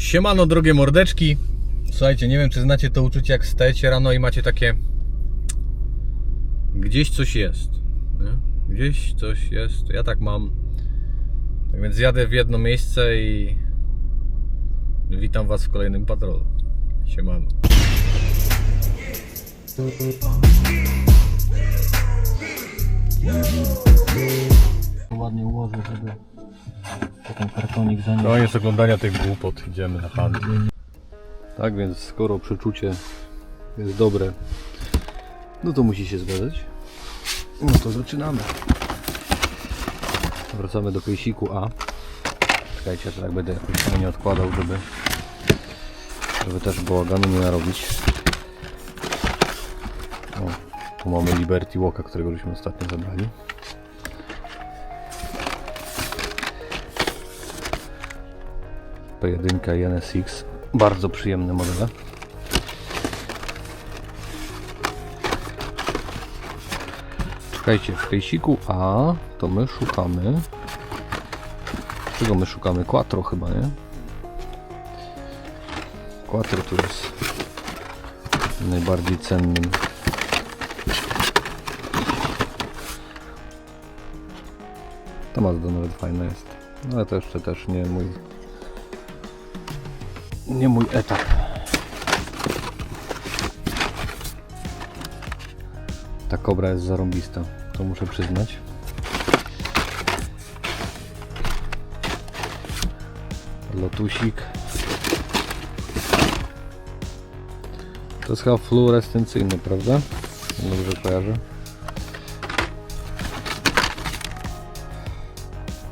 Siemano drogie mordeczki. Słuchajcie, nie wiem czy znacie to uczucie jak wstajecie rano i macie takie gdzieś coś jest. Nie? Gdzieś coś jest. Ja tak mam. Tak więc jadę w jedno miejsce i witam was w kolejnym patrolu. Siemano. ładnie ułożę, żeby ten kartonik zanieść. Koniec oglądania tych głupot. Idziemy na handel. Tak więc skoro przeczucie jest dobre, no to musi się zgadzać. No to zaczynamy. Wracamy do kejsiku A. Czekajcie, że tak będę jakoś nie odkładał, żeby, żeby też bałaganu nie narobić. O, tu mamy Liberty Walka, którego żeśmy ostatnio zabrali. P1 i NSX. Bardzo przyjemne modele. Czekajcie, w kejsiku A to my szukamy. Czego my szukamy? Quattro chyba, nie? Quattro tu jest najbardziej cennym. Ta Mazda nawet fajna jest. No, Ale to jeszcze też nie mój nie mój etap. Ta kobra jest zarąbista, to muszę przyznać. Lotusik. To jest chyba fluorescencyjny, prawda? Dobrze kojarzę.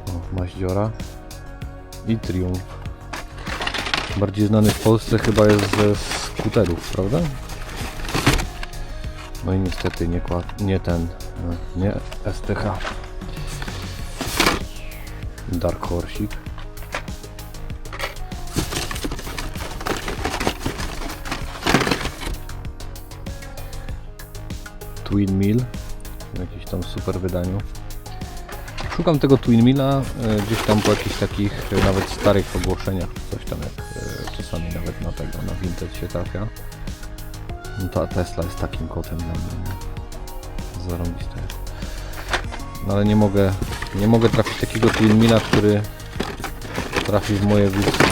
O, maździora. I triumf. Bardziej znany w Polsce chyba jest ze skuterów, prawda? No i niestety nie, kład, nie ten, no, nie STH. Dark Horsik. Twin Mill w jakimś tam super wydaniu. Szukam tego Twin Milla e, gdzieś tam po jakichś takich e, nawet starych ogłoszeniach, coś tam jak e, czasami nawet na tego, na Vinted się trafia. No ta Tesla jest takim kotem dla mnie. nie? Zarąbiste jest. No ale nie mogę, nie mogę trafić takiego Twin Milla, który trafi w moje gusta.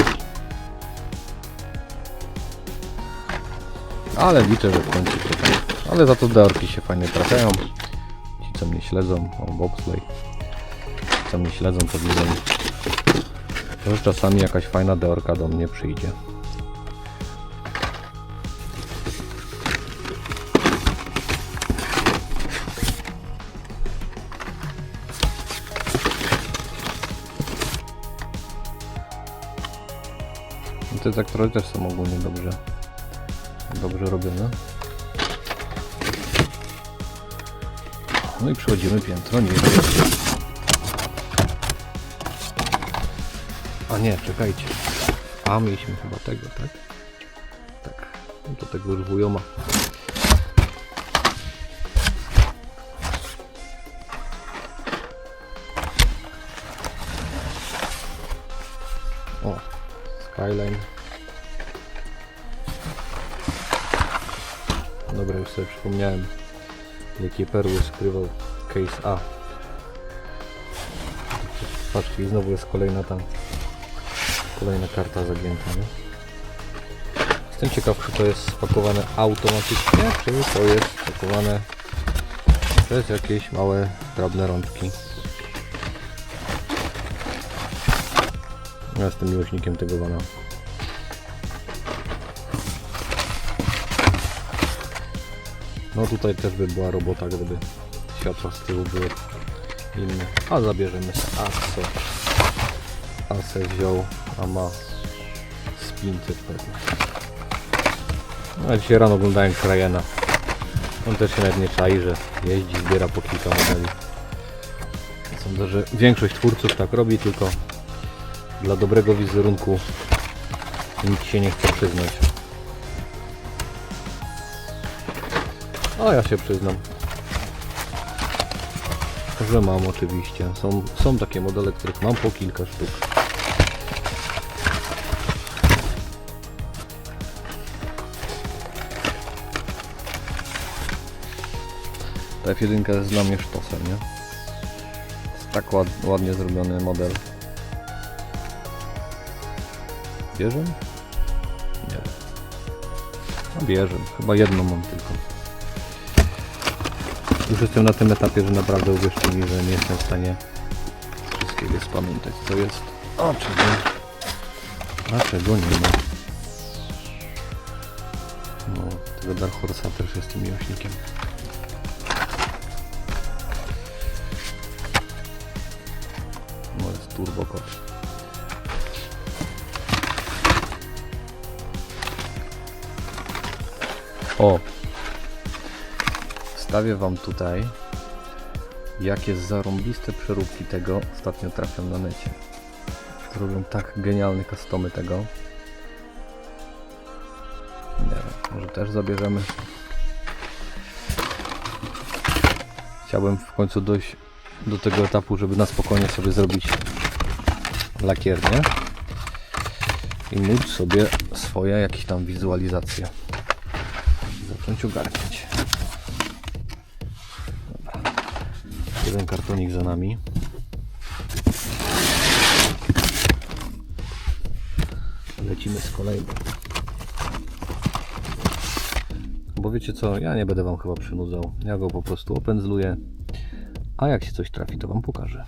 Ale liczę, że w końcu się tam. Ale za to deorki się fajnie trafiają. Ci co mnie śledzą, o Boxley co mnie śledzą, to widzą, że czasami jakaś fajna deorka do mnie przyjdzie. No Te traktory też są ogólnie dobrze, dobrze robione. No i przechodzimy piętro niżej. A nie, czekajcie. A mieliśmy chyba tego, tak? Tak. To tego już wujoma. O, Skyline. Dobra, już sobie przypomniałem, jakie perły skrywał case A. Patrzcie, i znowu jest kolejna tam Kolejna karta zagięta, nie? Jestem ciekaw, czy to jest spakowane automatycznie, czy to jest spakowane przez jakieś małe, drobne rączki. Ja jestem miłośnikiem tego wana. No tutaj też by była robota, gdyby światła z tyłu były inne. A zabierzemy sobie Asso. Asę wziął, a ma z 500 pewnie. No, a dzisiaj rano oglądałem Krajena. On też się nawet nie czai, że jeździ, zbiera po kilka modeli. Sądzę, że większość twórców tak robi, tylko dla dobrego wizerunku nikt się nie chce przyznać. A ja się przyznam. Że mam oczywiście. Są, są takie modele, których mam po kilka sztuk. Ta F1 jest dla mnie sztosem, nie? Jest tak ład, ładnie zrobiony model. Bierzem? Nie. No bierzem. Chyba jedną mam tylko. Już jestem na tym etapie, że naprawdę uwierzcie mi, że nie jestem w stanie wszystkiego spamiętać, co jest. A czego? A czego nie ma? No, tego Dark Horse'a też jest tym miłośnikiem. No jest turbo. O! Wstawię wam tutaj jakie zarąbiste przeróbki tego ostatnio trafiam na necie. Robią tak genialne customy tego. Nie wiem, może też zabierzemy. Chciałbym w końcu dojść do tego etapu, żeby na spokojnie sobie zrobić lakiernię i móc sobie swoje jakieś tam wizualizacje zacząć ogarniać. Jeden kartonik za nami. Lecimy z kolejnym. Bo wiecie co, ja nie będę wam chyba przynudzał. Ja go po prostu opędzluję. A jak się coś trafi, to wam pokażę.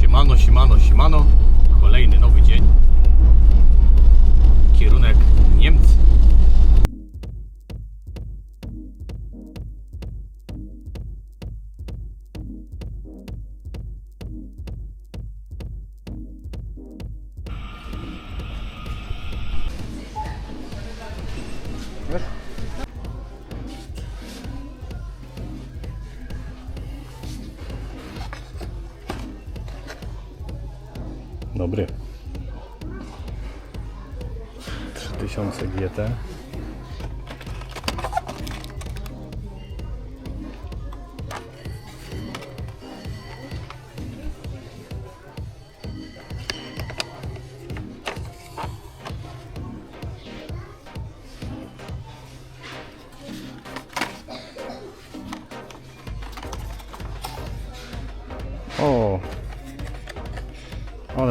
Siemano, siemano, siemano. Kolejny nowy dzień. Kierunek Niemcy.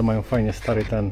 Mają fajnie stary ten.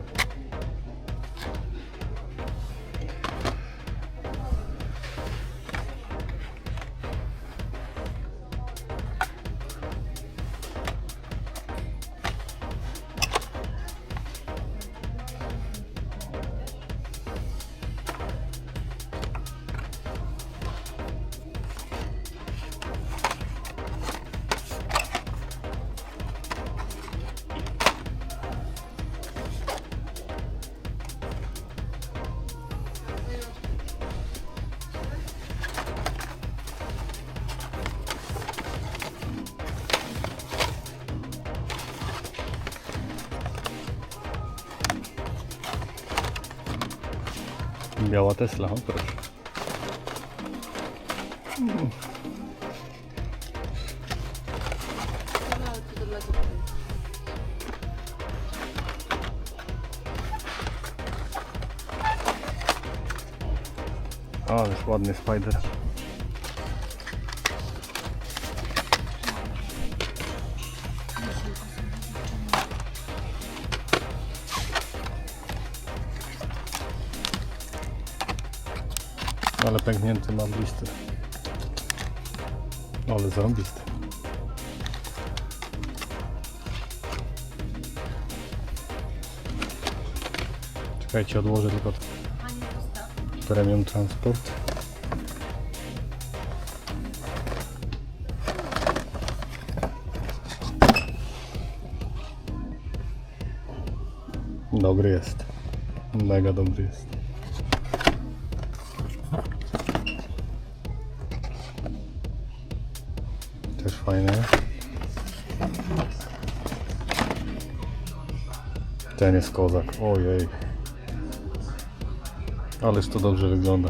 Biała Tesla, o proszę. Ależ ładny spider. Pęknięty mam blister. Ale zarąbisty. Czekajcie, odłożę tylko premium transport. Dobry jest. Mega dobry jest. Ten jest kozak. Ojej. Ależ to dobrze wygląda.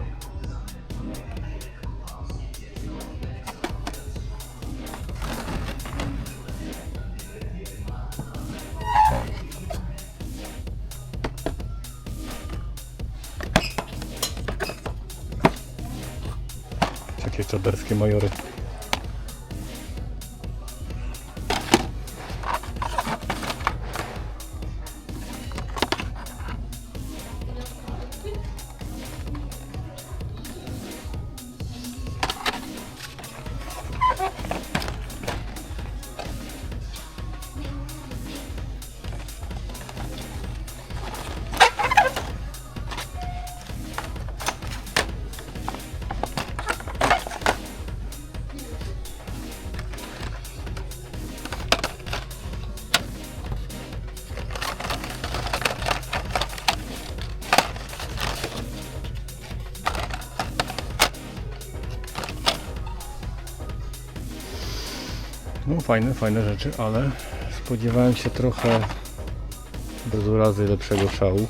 Fajne, fajne rzeczy, ale spodziewałem się trochę bez urazy lepszego szału.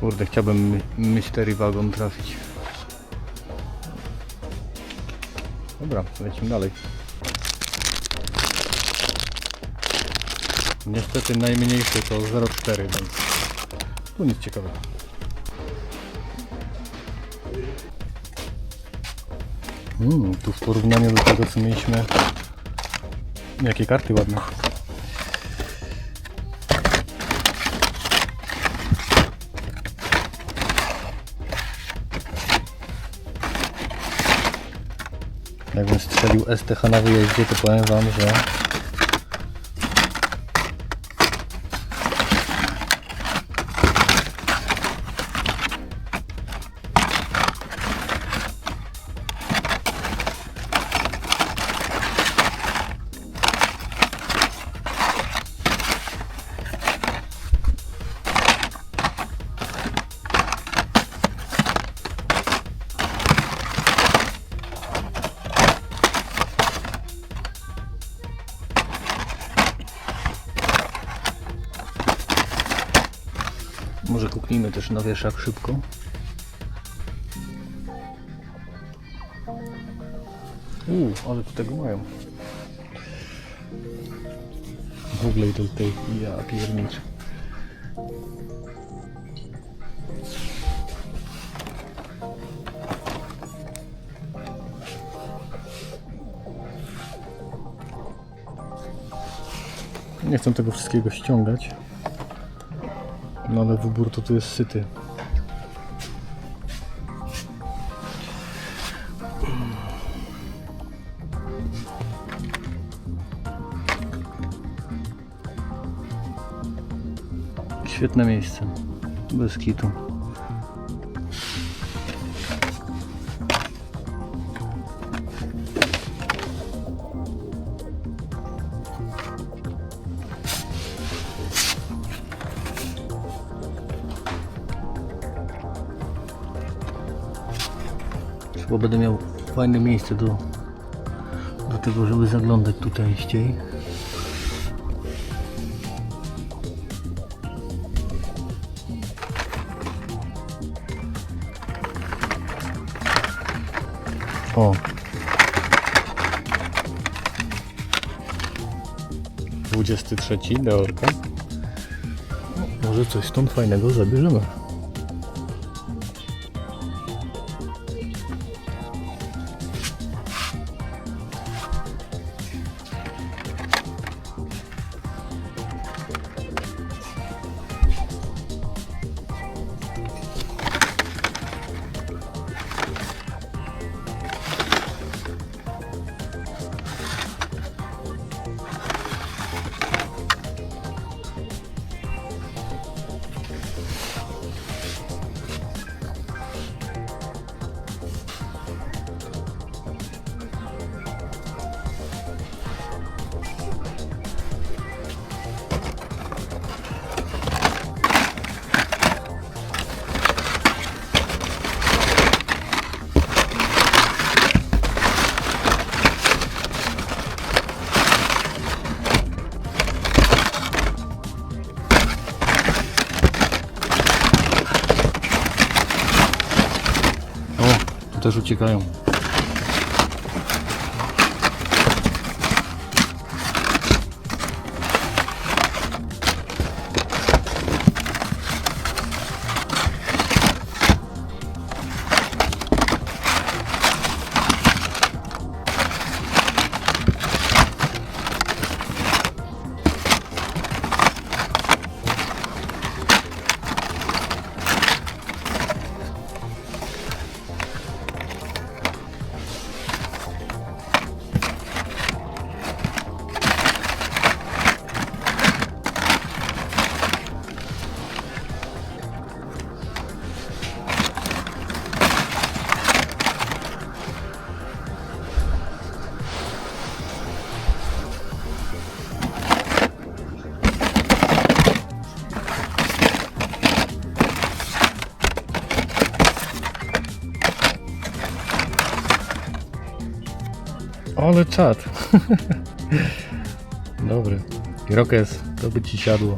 Kurde, chciałbym my- mystery wagon trafić. Dobra, lecimy dalej. Niestety najmniejszy to 0,4, więc tu nic ciekawego. Mm, tu w porównaniu do tego co mieliśmy. Jakie karty ładne. Jakbym strzelił STH na wyjeździe to powiem wam, że kuknijmy też na wieszak szybko. Uuu, ale tu tego mają. W ogóle to tutaj, ja pierniczę. Nie chcę tego wszystkiego ściągać. No ale wybór to tu jest syty. Świetne miejsce. Bez kitu. Chyba będę miał fajne miejsce do, do tego, żeby zaglądać tu częściej. O. Dwudziesty trzeci, Deorka. Może coś stąd fajnego zabierzemy. Też uciekają. Ale czad. Dobry. Irokes, to by ci siadło.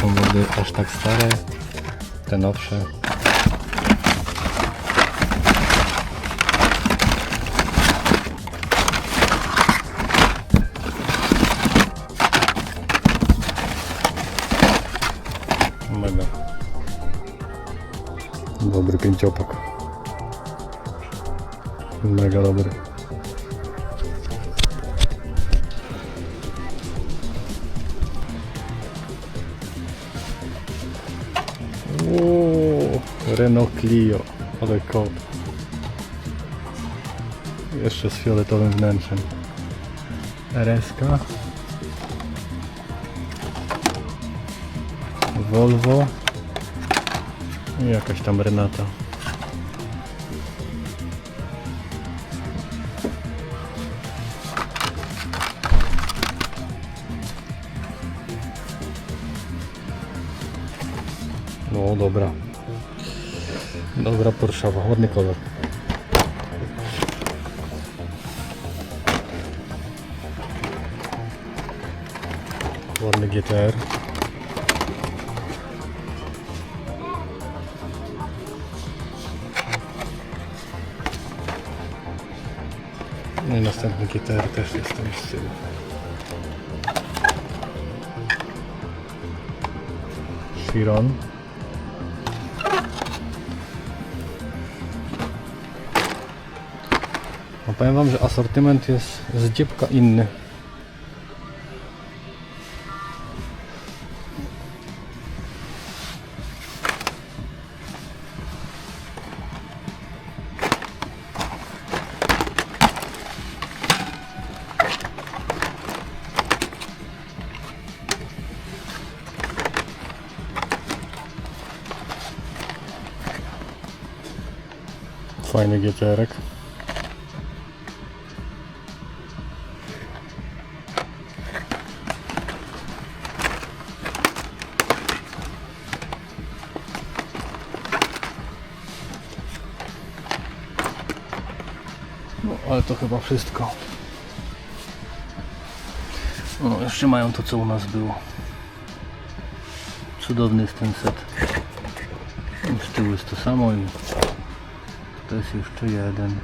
Są wody aż tak stare, te nowsze. Mega. Dobry pięciopak. Mega dobry. Uuu, Renault Clio, ale kot. Jeszcze z fioletowym wnętrzem. RS-ka. Volvo. I jakaś tam Renata. Dobra. Dobra Porszawa, ładny kolor. Ładny GTR. No i następny GTR też jest tam z tyłu. Chiron. Powiem wam, że asortyment jest z dziebka inny. Fajny GTR-ek. Ale to chyba wszystko. No, jeszcze mają to, co u nas było. Cudowny jest ten set. Z tyłu jest to samo i to jest jeszcze jeden.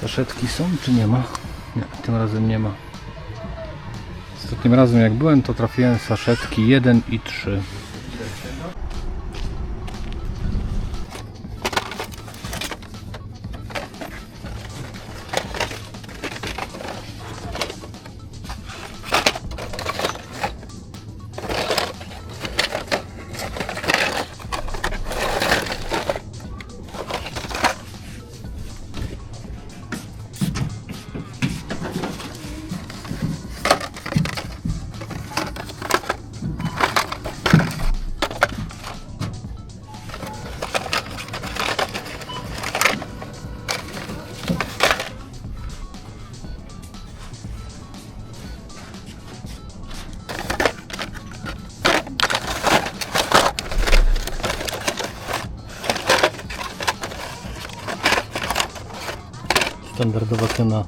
Saszetki są czy nie ma? Nie, tym razem nie ma. Ostatnim razem jak byłem to trafiłem saszetki 1 i 3. Standardowa cena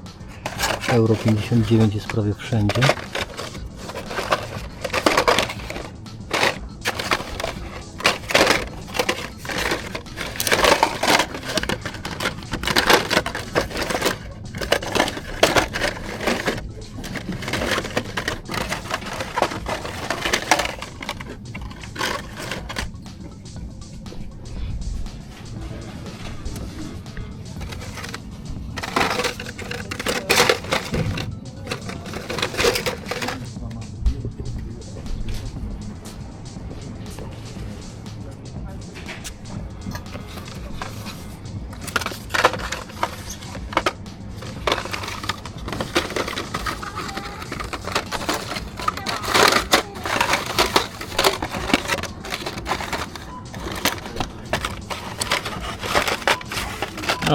euro 59 jest prawie wszędzie.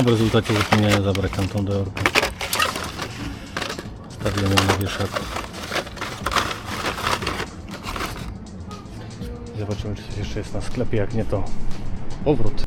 W rezultacie zapomniałem zabrać tamtą do orku. Stawiłem ją na wieszaku. Zobaczymy czy coś jeszcze jest na sklepie, jak nie to powrót.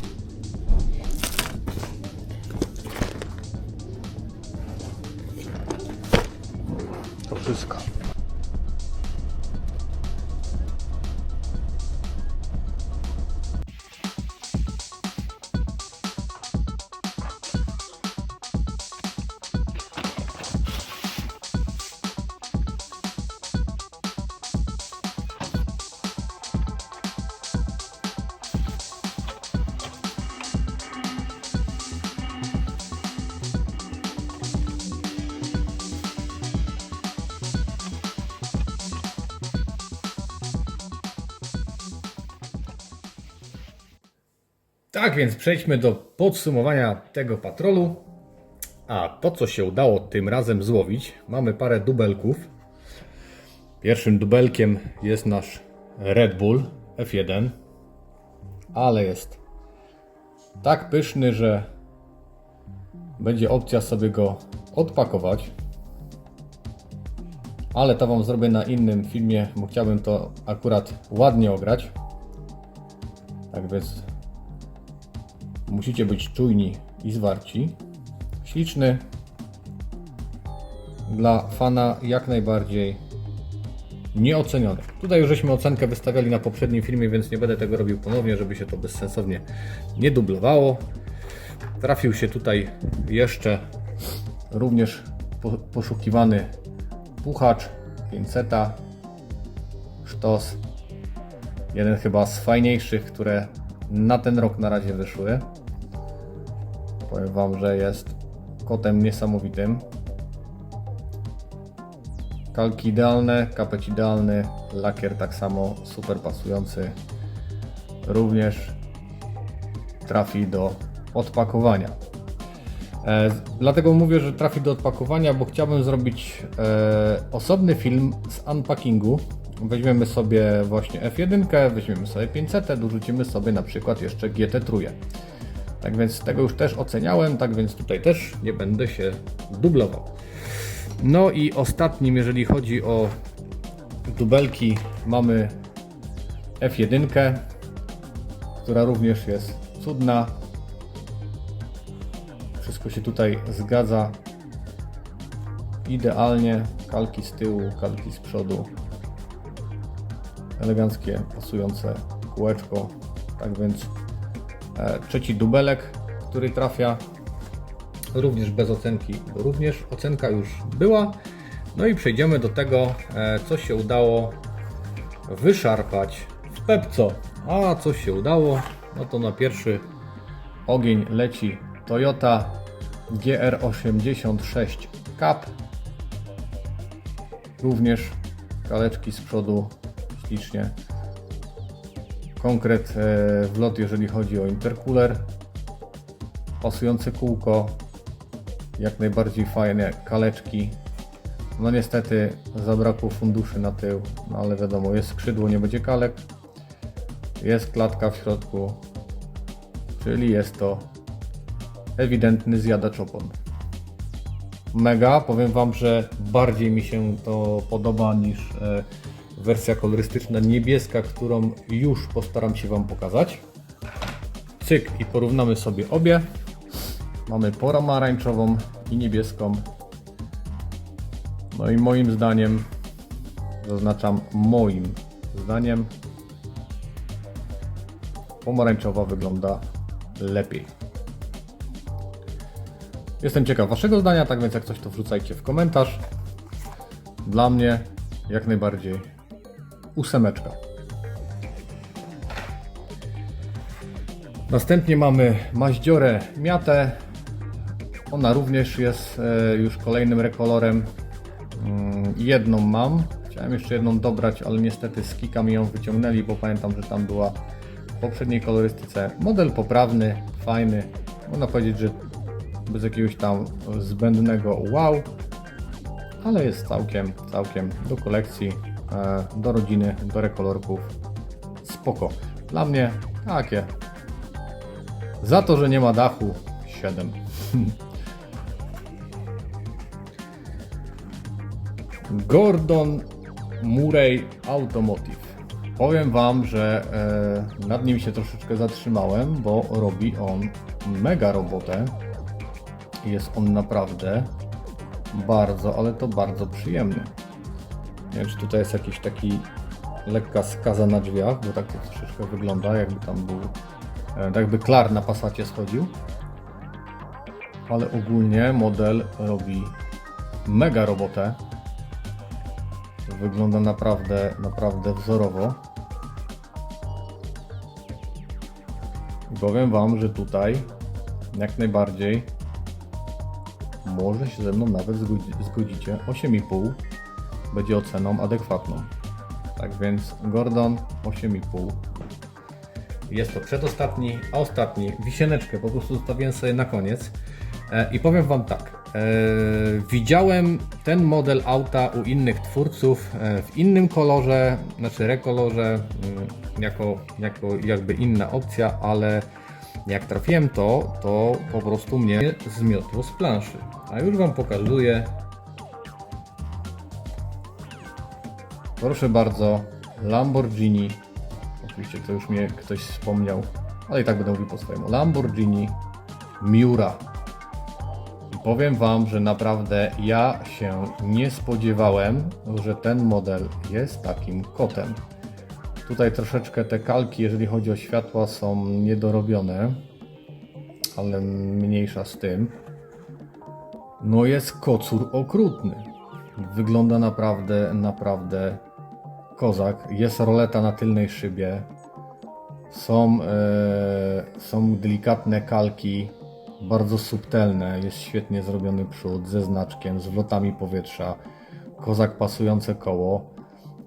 Tak więc przejdźmy do podsumowania tego patrolu. A to, co się udało tym razem złowić, mamy parę dubelków. Pierwszym dubelkiem jest nasz Red Bull F1, ale jest tak pyszny, że będzie opcja sobie go odpakować. Ale to Wam zrobię na innym filmie, bo chciałbym to akurat ładnie ograć. Tak więc Musicie być czujni i zwarci. Śliczny. Dla fana jak najbardziej nieoceniony. Tutaj już żeśmy ocenkę wystawiali na poprzednim filmie, więc nie będę tego robił ponownie, żeby się to bezsensownie nie dublowało. Trafił się tutaj jeszcze również po, poszukiwany puchacz 500 sztos. Jeden chyba z fajniejszych, które na ten rok na razie wyszły. Powiem Wam, że jest kotem niesamowitym. Kalki idealne, kapeć idealny, lakier tak samo super pasujący. Również trafi do odpakowania. E, dlatego mówię, że trafi do odpakowania, bo chciałbym zrobić e, osobny film z unpackingu. Weźmiemy sobie właśnie F1, weźmiemy sobie 500, dorzucimy sobie na przykład jeszcze GT3. Tak więc tego już też oceniałem, tak więc tutaj też nie będę się dublował. No i ostatnim, jeżeli chodzi o dubelki, mamy F1, która również jest cudna. Wszystko się tutaj zgadza idealnie. Kalki z tyłu, kalki z przodu. Eleganckie, pasujące kółeczko. Tak więc e, trzeci dubelek, który trafia również bez ocenki, bo również ocenka już była. No i przejdziemy do tego, e, co się udało wyszarpać w Pepco. A co się udało? No to na pierwszy ogień leci Toyota GR86 Cup. Również kaleczki z przodu ślicznie. Konkret e, wlot, jeżeli chodzi o intercooler. Pasujące kółko. Jak najbardziej fajne kaleczki. No niestety zabrakło funduszy na tył, no ale wiadomo, jest skrzydło, nie będzie kalek. Jest klatka w środku, czyli jest to ewidentny zjadacz opon. Mega, powiem Wam, że bardziej mi się to podoba niż e, wersja kolorystyczna niebieska, którą już postaram się Wam pokazać. Cyk i porównamy sobie obie. Mamy pomarańczową i niebieską. No i moim zdaniem, zaznaczam moim zdaniem, pomarańczowa wygląda lepiej. Jestem ciekaw Waszego zdania, tak więc jak coś to wrzucajcie w komentarz. Dla mnie jak najbardziej ósemeczka. Następnie mamy maździorę miatę. Ona również jest e, już kolejnym rekolorem. Mm, Jedną mam. Chciałem jeszcze jedną dobrać, ale niestety z kika mi ją wyciągnęli, bo pamiętam, że tam była w poprzedniej kolorystyce. Model poprawny, fajny. Można powiedzieć, że bez jakiegoś tam zbędnego wow, ale jest całkiem, całkiem do kolekcji, do rodziny, do rekolorków. Spoko. Dla mnie takie. Za to, że nie ma dachu 7. Gordon Murray Automotive. Powiem Wam, że e, nad nim się troszeczkę zatrzymałem, bo robi on mega robotę. Jest on naprawdę bardzo, ale to bardzo przyjemny. Nie wiem, czy tutaj jest jakiś taki lekka skaza na drzwiach, bo tak to troszeczkę wygląda, jakby tam był, e, tak jakby klar na pasacie schodził. Ale ogólnie model robi mega robotę. Wygląda naprawdę, naprawdę wzorowo. I powiem Wam, że tutaj jak najbardziej może się ze mną nawet zgodzi- zgodzicie. 8,5 będzie oceną adekwatną. Tak więc Gordon 8,5. Jest to przedostatni, a ostatni wisieneczkę po prostu zostawiłem sobie na koniec. E, I powiem Wam tak. E, widziałem ten model auta u innych twórców e, w innym kolorze, znaczy rekolorze, mm, jako, jako jakby inna opcja, ale jak trafiłem to, to po prostu mnie zmiotło z planszy. A już Wam pokazuję. Proszę bardzo, Lamborghini. Oczywiście to już mnie ktoś wspomniał, ale i tak będę mówił po swojemu. Lamborghini Miura. I powiem Wam, że naprawdę ja się nie spodziewałem, że ten model jest takim kotem. Tutaj troszeczkę te kalki, jeżeli chodzi o światła, są niedorobione, ale mniejsza z tym. No jest kocur okrutny. Wygląda naprawdę, naprawdę kozak. Jest roleta na tylnej szybie. Są, e, są delikatne kalki, bardzo subtelne. Jest świetnie zrobiony przód ze znaczkiem, z wlotami powietrza. Kozak pasujące koło.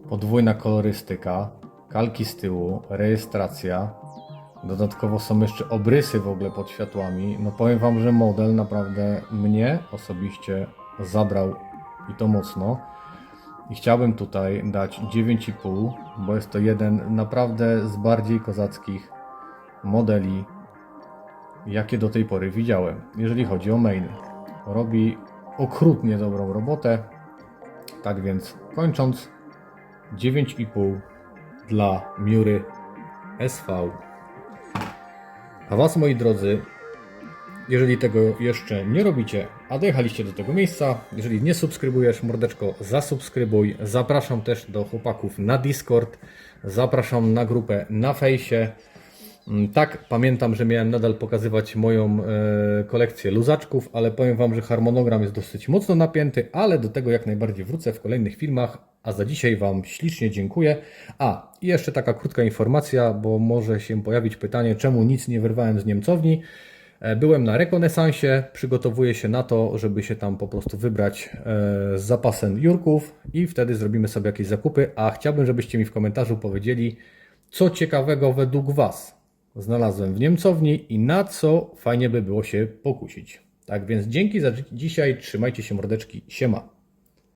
Podwójna kolorystyka. Kalki z tyłu, rejestracja. Dodatkowo są jeszcze obrysy w ogóle pod światłami. No powiem Wam, że model naprawdę mnie osobiście zabrał i to mocno. I chciałbym tutaj dać 9,5, bo jest to jeden naprawdę z bardziej kozackich modeli, jakie do tej pory widziałem, jeżeli chodzi o mainy. Robi okrutnie dobrą robotę. Tak więc kończąc, 9,5 dla Miury SV. A Was, moi drodzy, jeżeli tego jeszcze nie robicie, a dojechaliście do tego miejsca, jeżeli nie subskrybujesz, mordeczko, zasubskrybuj. Zapraszam też do chłopaków na Discord, zapraszam na grupę na fejsie. Mm, Tak, pamiętam, że miałem nadal pokazywać moją e, kolekcję luzaczków, ale powiem Wam, że harmonogram jest dosyć mocno napięty, ale do tego jak najbardziej wrócę w kolejnych filmach. A za dzisiaj Wam ślicznie dziękuję. A, i jeszcze taka krótka informacja, bo może się pojawić pytanie, czemu nic nie wyrwałem z Niemcowni. E, Byłem na rekonesansie, przygotowuję się na to, żeby się tam po prostu wybrać e, z zapasem Jurków i wtedy zrobimy sobie jakieś zakupy. A chciałbym, żebyście mi w komentarzu powiedzieli, co ciekawego według Was znalazłem w Niemcowni i na co fajnie by było się pokusić. Tak więc dzięki za dzi- dzisiaj, trzymajcie się mordeczki, siema.